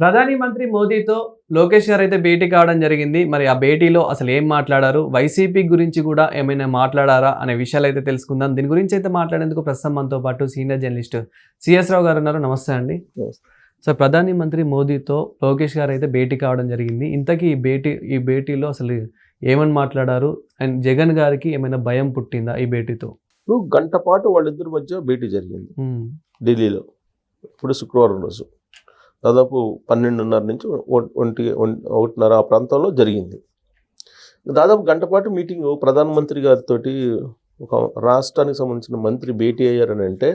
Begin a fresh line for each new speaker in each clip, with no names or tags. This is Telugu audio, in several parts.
ప్రధాని మంత్రి మోదీతో లోకేష్ గారు అయితే భేటీ కావడం జరిగింది. మరి ఆ భేటీలో అసలు ఏం మాట్లాడారు? వైసీపీ గురించి కూడా ఏమైనా మాట్లాడారా? అనే విషయాలు అయితే తెలుసుకుందాం. దీని గురించి అయితే మాట్లాడేందుకు ప్రస్తుతం మనతో పాటు సీనియర్ జర్నలిస్ట్ సిఎస్ రావు గారు ఉన్నారు. నమస్తే అండి. సో ప్రధాని మంత్రి మోదీతో లోకేష్ గారు అయితే భేటీ కావడం జరిగింది. ఇంతకీ ఈ భేటీ ఈ భేటీలో అసలు ఏమని మాట్లాడారు? అండ్ జగన్ గారికి ఏమైనా భయం పుట్టిందా ఈ భేటీతో?
ఇప్పుడు గంట పాటు వాళ్ళిద్దరి మధ్య భేటీ జరిగింది. ఢిల్లీలో. ఇప్పుడు శుక్రవారం రోజు. దాదాపు పన్నెండున్నర నుంచి ఒంటి ఒకటిన్నర ఆ ప్రాంతంలో జరిగింది. దాదాపు గంట పాటు మీటింగ్ ప్రధానమంత్రి గారితో ఒక రాష్ట్రానికి సంబంధించిన మంత్రి భేటీ అయ్యారని అంటే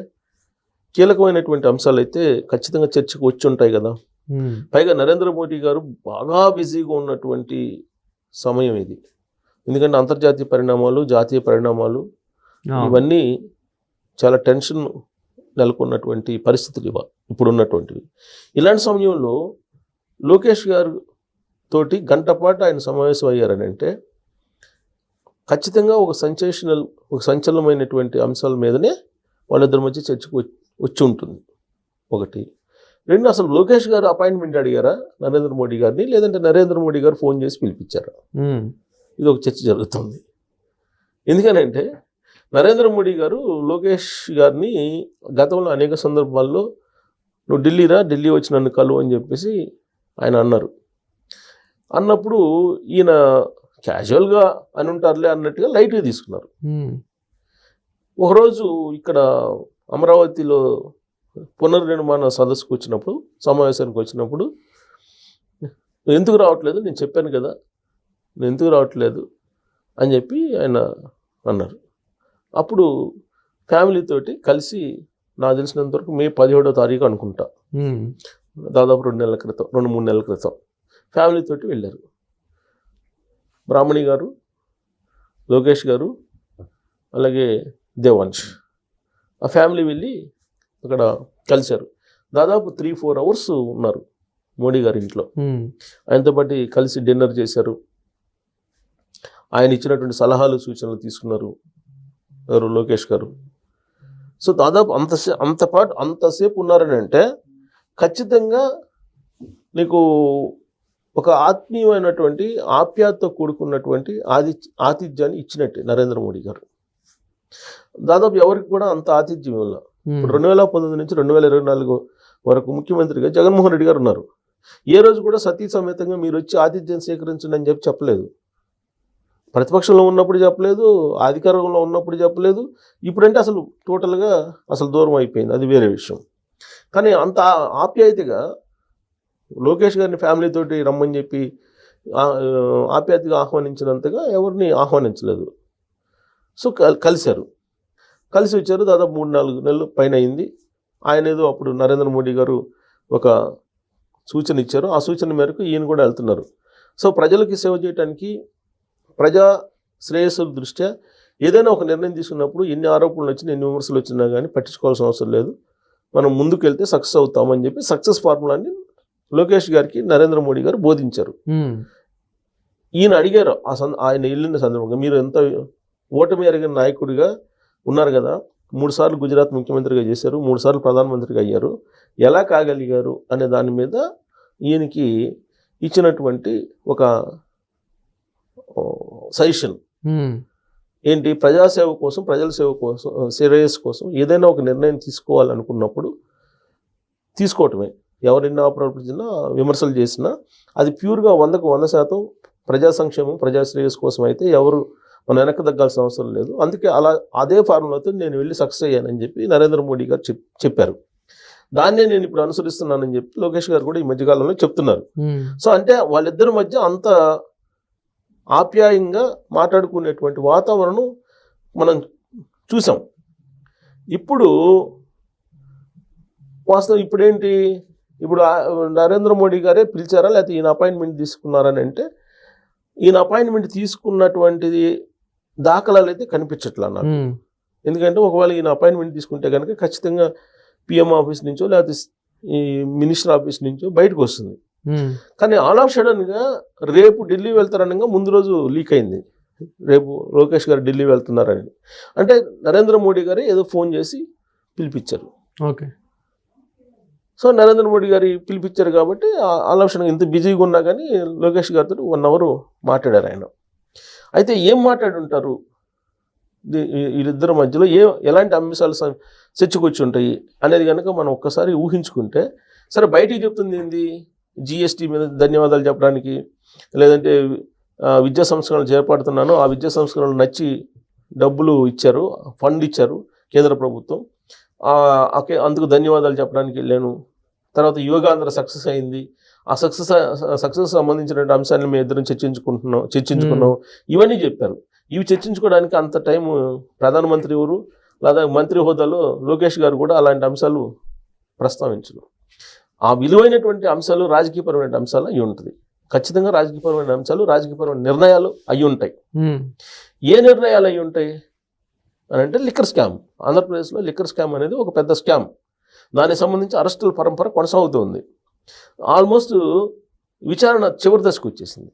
కీలకమైనటువంటి అంశాలు అయితే ఖచ్చితంగా చర్చకు వచ్చి ఉంటాయి కదా పైగా నరేంద్ర మోడీ గారు బాగా బిజీగా ఉన్నటువంటి సమయం ఇది. ఎందుకంటే అంతర్జాతీయ పరిణామాలు జాతీయ పరిణామాలు ఇవన్నీ చాలా టెన్షన్ నెలకొన్నటువంటి పరిస్థితులు ఇవ ఇప్పుడు ఉన్నటువంటివి ఇలాంటి సమయంలో లోకేష్ గారు తోటి గంట పాటు ఆయన సమావేశం అయ్యారని అంటే ఖచ్చితంగా ఒక సెన్సేషనల్ ఒక సంచలనమైనటువంటి అంశాల మీదనే వాళ్ళిద్దరి మధ్య చర్చకు వచ్చి- ఉంటుంది. ఒకటి. రెండు అసలు లోకేష్ గారు అపాయింట్మెంట్ అడిగారా నరేంద్ర మోడీ గారిని? లేదంటే నరేంద్ర మోడీ గారు ఫోన్ చేసి పిలిపించారా? ఇది ఒక చర్చ జరుగుతుంది. ఎందుకనంటే నరేంద్ర మోడీ గారు లోకేష్ గారిని గతంలో అనేక సందర్భాల్లో నువ్వు ఢిల్లీరా ఢిల్లీ వచ్చి నన్ను కలువు అని చెప్పేసి ఆయన అన్నారు. అన్నప్పుడు ఈయన క్యాజువల్గా అని ఉంటారులే అన్నట్టుగా లైట్గా తీసుకున్నారు. ఒకరోజు ఇక్కడ అమరావతిలో పునర్నిర్మాణ సదస్సుకు వచ్చినప్పుడు సమావేశానికి వచ్చినప్పుడు "నువ్వు ఎందుకు రావట్లేదు? నేను చెప్పాను కదా నేను ఎందుకు రావట్లేదు అని చెప్పి ఆయన అన్నారు. అప్పుడు ఫ్యామిలీ తోటి కలిసి నాకు తెలిసినంత వరకు మే పదిహేడో తారీఖు అనుకుంటా. దాదాపు రెండు నెలల క్రితం రెండు మూడు నెలల క్రితం ఫ్యామిలీ తోటి వెళ్ళారు. బ్రాహ్మణి గారు లోకేష్ గారు అలాగే దేవాంశ్ ఆ ఫ్యామిలీ వెళ్ళి అక్కడ కలిశారు. దాదాపు త్రీ ఫోర్ అవర్స్ ఉన్నారు మోడీ గారి ఇంట్లో. ఆయనతో పాటు కలిసి డిన్నర్ చేశారు. ఆయన ఇచ్చినటువంటి సలహాలు సూచనలు తీసుకున్నారు. ఎవరు? లోకేష్ గారు. సో దాదాపు అంతసే అంత పాటు అంతసేపు ఉన్నారని అంటే ఖచ్చితంగా నీకు ఒక ఆత్మీయమైనటువంటి ఆప్యాయతతో కూడుకున్నటువంటి ఆది ఆతిథ్యాన్ని ఇచ్చినట్టే నరేంద్ర మోడీ గారు. దాదాపు ఎవరికి కూడా అంత ఆతిథ్యం ఇప్పుడు రెండు వేల పంతొమ్మిది నుంచి రెండు వేల ఇరవై నాలుగు వరకు ముఖ్యమంత్రిగా జగన్మోహన్ రెడ్డి గారు ఉన్నారు. ఏ రోజు కూడా సతీ సమేతంగా మీరు వచ్చి ఆతిథ్యం స్వీకరించండి అని చెప్పి చెప్పలేదు. ప్రతిపక్షంలో ఉన్నప్పుడు చెప్పలేదు అధికారంలో ఉన్నప్పుడు చెప్పలేదు. ఇప్పుడంటే అసలు టోటల్గా అసలు దూరం అయిపోయింది. అది వేరే విషయం. కానీ అంత ఆప్యాయతగా లోకేష్ గారిని ఫ్యామిలీ తోటి రమ్మని చెప్పి ఆప్యాయతగా ఆహ్వానించినంతగా ఎవరిని ఆహ్వానించలేదు. సో కలిశారు. కలిసి వచ్చారు. దాదాపు మూడు నాలుగు నెలలు పైన అయింది. ఆయన ఏదో అప్పుడు నరేంద్ర మోడీ గారు ఒక సూచన ఇచ్చారు. ఆ సూచన మేరకు ఈయన కూడా వెళ్తున్నారు. సో ప్రజలకి సేవ చేయడానికి ప్రజా శ్రేయస్సుల దృష్ట్యా ఏదైనా ఒక నిర్ణయం తీసుకున్నప్పుడు ఎన్ని ఆరోపణలు వచ్చినా ఎన్ని విమర్శలు వచ్చినా కానీ పట్టించుకోవాల్సిన అవసరం లేదు. మనం ముందుకు వెళ్తే సక్సెస్ అవుతామని చెప్పి సక్సెస్ ఫార్ములాని లోకేష్ గారికి నరేంద్ర మోడీ గారు బోధించారు. ఈయన అడిగారు ఆ సంద ఆయన వెళ్ళిన సందర్భంగా మీరు ఎంత ఓటమి ఎరిగిన నాయకుడిగా ఉన్నారు కదా మూడు సార్లు గుజరాత్ ముఖ్యమంత్రిగా చేశారు మూడు సార్లు ప్రధానమంత్రిగా అయ్యారు ఎలా కాగలిగారు? అనే దాని మీద ఈయనకి ఇచ్చినటువంటి ఒక సజెషన్. ఏంటి? ప్రజాసేవ కోసం ప్రజల సేవ కోసం శ్రేయస్ కోసం ఏదైనా ఒక నిర్ణయం తీసుకోవాలనుకున్నప్పుడు తీసుకోవటమే. ఎవరైనా ప్రవర్తించినా విమర్శలు చేసినా అది ప్యూర్గా వందకు వంద శాతం ప్రజా సంక్షేమం ప్రజా శ్రేయస్ కోసం అయితే ఎవరు మన వెనక్కి తగ్గాల్సిన అవసరం లేదు. అందుకే అలా అదే ఫార్ములాతో నేను వెళ్ళి సక్సెస్ అయ్యానని చెప్పి నరేంద్ర మోడీ గారు చెప్ చెప్పారు. దాన్నే నేను ఇప్పుడు అనుసరిస్తున్నానని చెప్పి లోకేష్ గారు కూడా ఈ మధ్యకాలంలో చెప్తున్నారు. సో అంటే వాళ్ళిద్దరి మధ్య అంత ఆప్యాయంగా మాట్లాడుకునేటువంటి వాతావరణం మనం చూసాం. ఇప్పుడు వాస్తవం ఇప్పుడేంటి? ఇప్పుడు నరేంద్ర మోడీ గారే పిలిచారా? లేకపోతే ఈయన అపాయింట్మెంట్ తీసుకున్నారని అంటే ఈయన అపాయింట్మెంట్ తీసుకున్నటువంటిది దాఖలాలు అయితే కనిపించట్లా నాకు. ఎందుకంటే ఒకవేళ ఈయన అపాయింట్మెంట్ తీసుకుంటే కనుక ఖచ్చితంగా పిఎం ఆఫీస్ నుంచో లేకపోతే ఈ మినిస్టర్ ఆఫీస్ నుంచో బయటకు వస్తుంది. కానీ ఆల్ ఆఫ్ సడన్గా రేపు ఢిల్లీ వెళ్తారనగా ముందు రోజు లీక్ అయింది. రేపు లోకేష్ గారు ఢిల్లీ వెళ్తున్నారని. అంటే నరేంద్ర మోడీ గారే ఏదో ఫోన్ చేసి పిలిపించారు
ఓకే.
సో నరేంద్ర మోడీ గారి పిలిపించారు కాబట్టి ఆ- ఆలోచన ఇంత బిజీగా ఉన్నా కానీ లోకేష్ గారితో వన్ అవర్ మాట్లాడారు ఆయన. అయితే ఏం మాట్లాడి ఉంటారు దీ- ఈ- వీళ్ళిద్దరి మధ్యలో ఏ ఎలాంటి అంశాలు చర్చకొచ్చి ఉంటాయి అనేది కనుక మనం ఒక్కసారి ఊహించుకుంటే సరే బయటికి చెప్తుంది ఏంది? జిఎస్టీ మీద ధన్యవాదాలు చెప్పడానికి లేదంటే విద్యా సంస్కరణలు చేపడుతున్నాను. ఆ విద్యా సంస్కరణలు నచ్చి డబ్బులు ఇచ్చారు ఫండ్ ఇచ్చారు కేంద్ర ప్రభుత్వం. అందుకు ధన్యవాదాలు చెప్పడానికి వెళ్ళాను. తర్వాత యోగాంధ్ర సక్సెస్ అయింది. ఆ సక్సెస్ సక్సెస్ సంబంధించిన అంశాన్ని మేము ఇద్దరం చర్చించుకుంటున్నాం చర్చించుకున్నాం. ఇవన్నీ చెప్పారు. ఇవి చర్చించుకోవడానికి అంత టైం ప్రధానమంత్రి ఎవరు లేదా మంత్రి హోదాలో లోకేష్ గారు కూడా అలాంటి అంశాలు ప్రస్తావించరు. ఆ విలువైనటువంటి అంశాలు రాజకీయపరమైన అంశాలు అయి ఉంటుంది. ఖచ్చితంగా రాజకీయపరమైన అంశాలు రాజకీయపరమైన నిర్ణయాలు అయి ఉంటాయి. ఏ నిర్ణయాలు అయి ఉంటాయి? అని అంటే లిక్కర్ స్కామ్. ఆంధ్రప్రదేశ్లో లిక్కర్ స్కామ్ అనేది ఒక పెద్ద స్కామ్. దానికి సంబంధించి అరెస్టుల పరంపర కొనసాగుతుంది. ఆల్మోస్ట్ విచారణ చివరి దశకు వచ్చేసింది.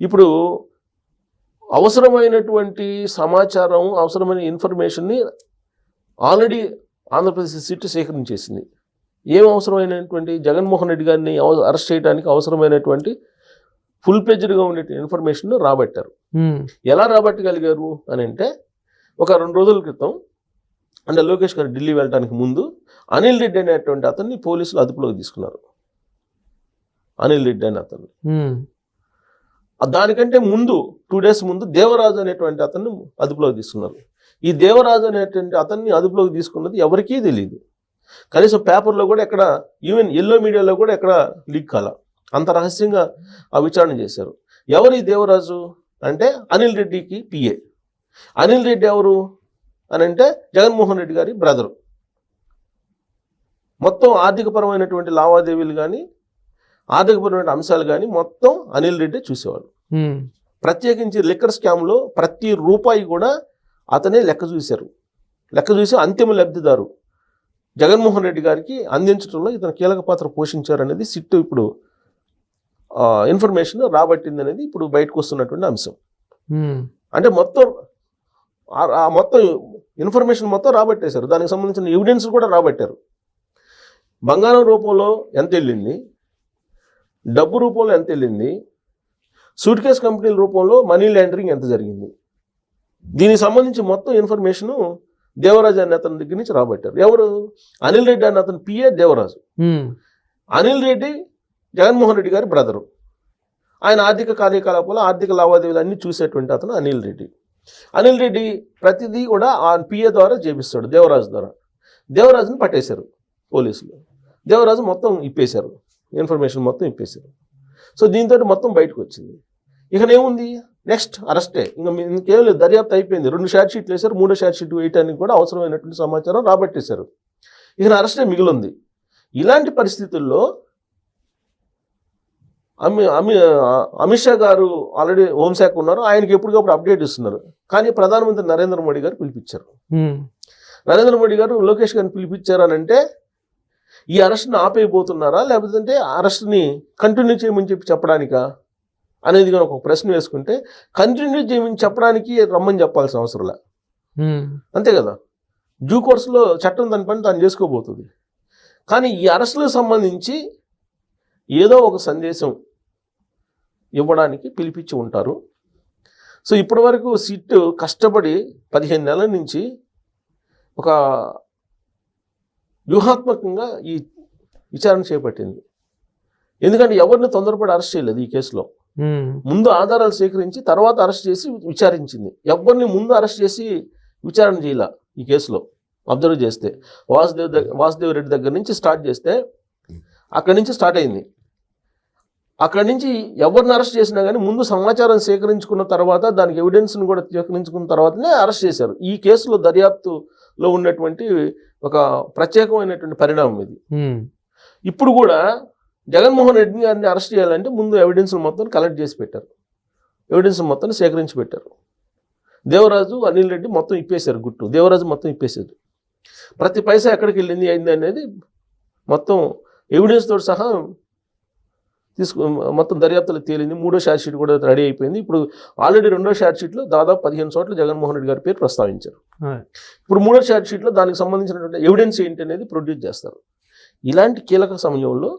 ఇప్పుడు అవసరమైనటువంటి సమాచారం అవసరమైన ఇన్ఫర్మేషన్ని ఆల్రెడీ ఆంధ్రప్రదేశ్ సిట్ సేకరించేసింది. ఏం అవసరమైనటువంటి జగన్మోహన్ రెడ్డి గారిని అరెస్ట్ చేయడానికి అవసరమైనటువంటి ఫుల్ పేజ్డ్గా ఉండే ఇన్ఫర్మేషన్ రాబట్టారు. ఎలా రాబట్టగలిగారు అని అంటే ఒక రెండు రోజుల క్రితం అంటే లోకేష్ గారు ఢిల్లీ వెళ్ళడానికి ముందు అనిల్ రెడ్డి అనేటువంటి అతన్ని పోలీసులు అదుపులోకి తీసుకున్నారు. అనిల్ రెడ్డి అనే అతన్ని. దానికంటే ముందు టూ డేస్ ముందు దేవరాజు అనేటువంటి అతన్ని అదుపులోకి తీసుకున్నారు. ఈ దేవరాజు అనేటువంటి అతన్ని అదుపులోకి తీసుకున్నది ఎవరికీ తెలియదు కనీసం పేపర్లో కూడా ఎక్కడ ఈవెన్ ఎల్లో మీడియాలో కూడా ఎక్కడ లీక్ కాల. అంత రహస్యంగా ఆ విచారణ చేశారు. ఎవరు ఈ దేవరాజు? అంటే అనిల్ రెడ్డికి పిఏ అనిల్ రెడ్డి ఎవరు? అని అంటే జగన్మోహన్ రెడ్డి గారి బ్రదరు మొత్తం ఆర్థికపరమైనటువంటి లావాదేవీలు కానీ ఆర్థికపరమైన అంశాలు కానీ మొత్తం అనిల్ రెడ్డి చూసేవాడు. ప్రత్యేకించి లిక్కర్ స్కామ్లో ప్రతి రూపాయి కూడా అతనే లెక్క చూశారు. లెక్క చూసి అంతిమ లబ్ధిదారు. జగన్మోహన్ రెడ్డి గారికి అందించడంలో ఇతను కీలక పాత్ర పోషించారు అనేది సిట్టు ఇప్పుడు ఇన్ఫర్మేషన్ రాబట్టింది అనేది ఇప్పుడు బయటకు వస్తున్నటువంటి అంశం. అంటే మొత్తం మొత్తం ఇన్ఫర్మేషన్ మొత్తం రాబట్టేశారు. దానికి సంబంధించిన ఎవిడెన్స్ కూడా రాబట్టారు. బంగారం రూపంలో ఎంత వెళ్ళింది? డబ్బు రూపంలో ఎంత వెళ్ళింది? సూట్ కేస్ కంపెనీల రూపంలో మనీ లాండరింగ్ ఎంత జరిగింది? దీనికి సంబంధించి మొత్తం ఇన్ఫర్మేషను దేవరాజు అనే అతని దగ్గర నుంచి రాబట్టారు. ఎవరు? అనిల్ రెడ్డి అనే అతని పిఏ దేవరాజు. అనిల్ రెడ్డి జగన్మోహన్ రెడ్డి గారి బ్రదరు ఆయన ఆర్థిక కార్యకలాపాలు ఆర్థిక లావాదేవీలు అన్నీ చూసేటువంటి అతను అనిల్ రెడ్డి. అనిల్ రెడ్డి ప్రతిదీ కూడా ఆ పిఏ ద్వారా చేపిస్తాడు దేవరాజు ద్వారా. దేవరాజుని పట్టేశారు పోలీసులు. దేవరాజు మొత్తం ఇప్పేశారు. ఇన్ఫర్మేషన్ మొత్తం ఇప్పేశారు. సో దీంతో మొత్తం బయటకు వచ్చింది. ఇక ఏముంది? నెక్స్ట్ అరెస్టే ఇంకా ఇంకేం లేదు దర్యాప్తు అయిపోయింది. రెండు షార్ట్ షీట్లు వేశారు మూడో షార్ట్ షీట్ వేయటానికి కూడా అవసరమైనటువంటి సమాచారం రాబట్టేశారు. ఇక అరెస్టే మిగిలింది. ఇలాంటి పరిస్థితుల్లో అమి అమి అమిత్ షా గారు ఆల్రెడీ హోంశాఖ ఉన్నారు ఆయనకి ఎప్పటికప్పుడు అప్డేట్ ఇస్తున్నారు. కానీ ప్రధానమంత్రి నరేంద్ర మోడీ గారు పిలిపించారు. నరేంద్ర మోడీ గారు లోకేష్ గారిని పిలిపించారు అని అంటే ఈ అరెస్ట్ని ఆపేయబోతున్నారా? లేకపోతే అరెస్ట్ని కంటిన్యూ చేయమని చెప్పి చెప్పడానికా? అనేది కనుక ఒక ప్రశ్న వేసుకుంటే కంటిన్యూ చేయమని చెప్పడానికి రమ్మని చెప్పాల్సిన అవసరం లే. అంతే కదా? డ్యూ కోర్సులో చట్టం దాని పని తాను చేసుకోబోతుంది. కానీ ఈ అరెస్టులకు సంబంధించి ఏదో ఒక సందేశం ఇవ్వడానికి పిలిపించి ఉంటారు. సో ఇప్పటివరకు సిట్ కష్టపడి పదిహేను నెలల నుంచి ఒక వ్యూహాత్మకంగా ఈ విచారణ చేపట్టింది. ఎందుకంటే ఎవరిని తొందరపడి అరెస్ట్ చేయలేదు ఈ కేసులో. ముందు ఆధారాలు సేకరించి తర్వాత అరెస్ట్ చేసి విచారించింది. ఎవరిని ముందు అరెస్ట్ చేసి విచారణ చేయాల ఈ కేసులో? అబ్జర్వ్ చేస్తే. వాసుదేవ్ దగ్గర వాసుదేవ్ రెడ్డి దగ్గర నుంచి స్టార్ట్ చేస్తే అక్కడి నుంచి స్టార్ట్ అయింది. అక్కడి నుంచి ఎవరిని అరెస్ట్ చేసినా కానీ ముందు సమాచారం సేకరించుకున్న తర్వాత దానికి ఎవిడెన్స్ని కూడా సేకరించుకున్న తర్వాతనే అరెస్ట్ చేశారు. ఈ కేసులో దర్యాప్తులో ఉన్నటువంటి ఒక ప్రత్యేకమైనటువంటి పరిణామం ఇది. ఇప్పుడు కూడా జగన్మోహన్ రెడ్డి గారిని అరెస్ట్ చేయాలంటే ముందు ఎవిడెన్స్ మొత్తం కలెక్ట్ చేసి పెట్టారు. ఎవిడెన్స్ మొత్తం సేకరించి పెట్టారు. దేవరాజు అనిల్ రెడ్డి మొత్తం ఇప్పేశారు గుట్టు. దేవరాజు మొత్తం ఇప్పేశారు. ప్రతి పైసా ఎక్కడికి వెళ్ళింది అయింది అనేది మొత్తం ఎవిడెన్స్ తోటి సహా తీసుకు మొత్తం దర్యాప్తులో తేలింది. మూడో షార్ట్ షీట్ కూడా రెడీ అయిపోయింది. ఇప్పుడు ఆల్రెడీ రెండో షార్ట్ షీట్లో దాదాపు పదిహేను చోట్ల జగన్మోహన్ రెడ్డి గారి పేరు ప్రస్తావించారు. ఇప్పుడు మూడో షార్ట్ షీట్లో దానికి సంబంధించినటువంటి ఎవిడెన్స్ ఏంటి అనేది ప్రొడ్యూస్ చేస్తారు. ఇలాంటి కీలక సమయంలో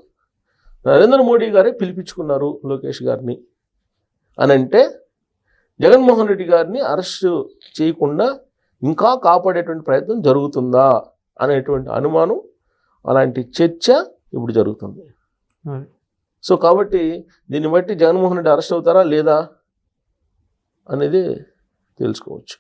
నరేంద్ర మోడీ గారే పిలిపించుకున్నారు లోకేష్ గారిని. అని అంటే జగన్మోహన్ రెడ్డి గారిని అరెస్ట్ చేయకుండా ఇంకా కాపాడేటువంటి ప్రయత్నం జరుగుతుందా అనేటువంటి అనుమానం అలాంటి చర్చ ఇప్పుడు జరుగుతుంది. సో కాబట్టి దీన్ని బట్టి జగన్మోహన్ రెడ్డి అరెస్ట్ అవుతారా లేదా అనేది తెలుసుకోవచ్చు.